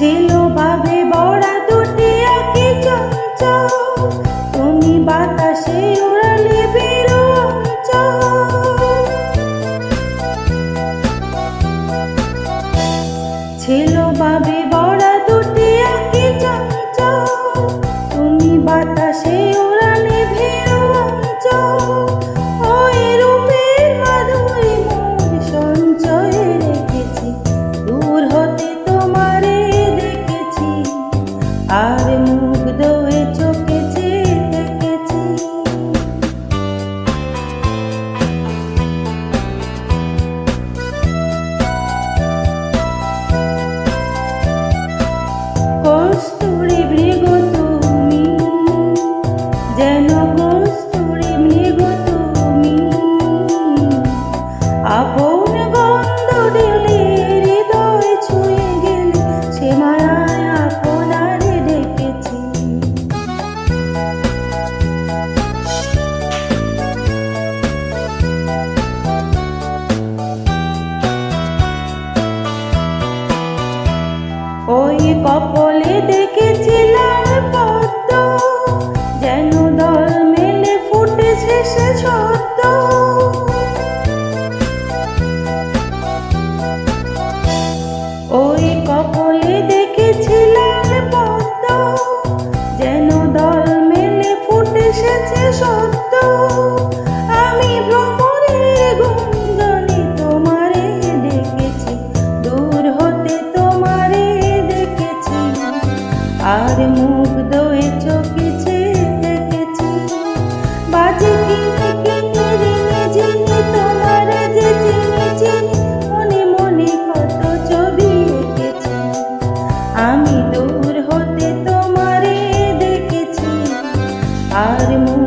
cielo. কপলে দেখেছিলাম পদ্ম, যেন দল মেলে ফুটেছে সে ছদ্ম। ওই কপলে দেখেছিলাম পদ্ম, যেন দল মেলে ফুটেছে সত্য দূর হতে তোমারে দেখেছি। আর মন